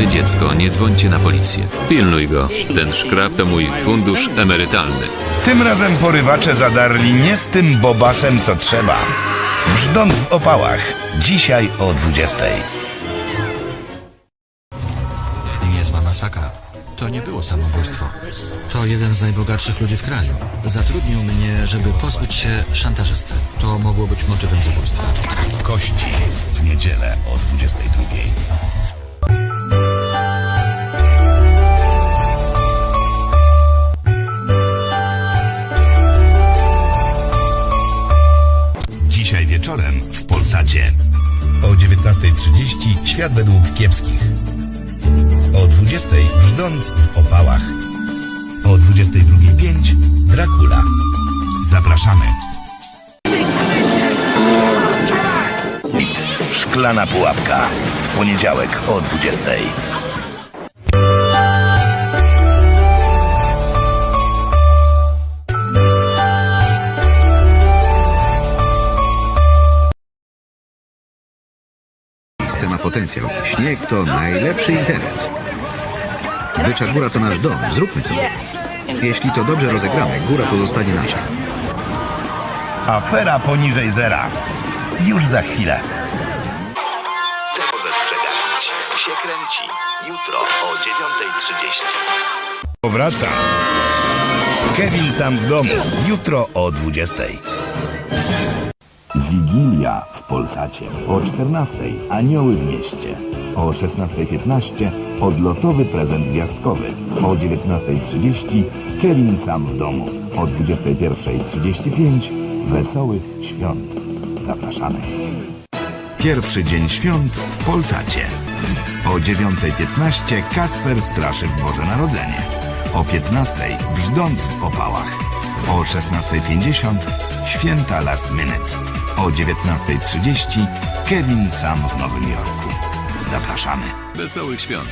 Mamy dziecko, nie dzwońcie na policję. Pilnuj go. Ten szkrab to mój fundusz emerytalny. Tym razem porywacze zadarli nie z tym bobasem, co trzeba. Brzdąc w opałach. Dzisiaj o 20. Niezła masakra. To nie było samobójstwo. To jeden z najbogatszych ludzi w kraju. Zatrudnił mnie, żeby pozbyć się szantażysty. To mogło być motywem zabójstwa. Kości w niedzielę o 22. Świat według kiepskich. O 20.00 Brzdąc w opałach. O 22.05 Dracula. Zapraszamy. Szklana pułapka. W poniedziałek o 20.00. Miejsce ma potencjał. Śnieg to najlepszy internet. Bycza góra to nasz dom. Zróbmy coś. Jeśli to dobrze rozegramy, góra pozostanie nasza. Afera poniżej zera. Już za chwilę. Ty możesz przegapić. Się kręci. Jutro o 9.30. Powraca. Kevin sam w domu. Jutro o 20.00. Wigilia w Polsacie. O 14 Anioły w mieście. O 16.15 odlotowy prezent gwiazdkowy. O 19.30 Kevin sam w domu. O 21.35 Wesołych Świąt. Zapraszamy. Pierwszy dzień świąt w Polsacie. O 9.15 Kasper straszy w Boże Narodzenie. O 15.00 Brzdąc w opałach. O 16.50 Święta Last Minute. O 19.30 Kevin sam w Nowym Jorku. Zapraszamy. Wesołych świąt.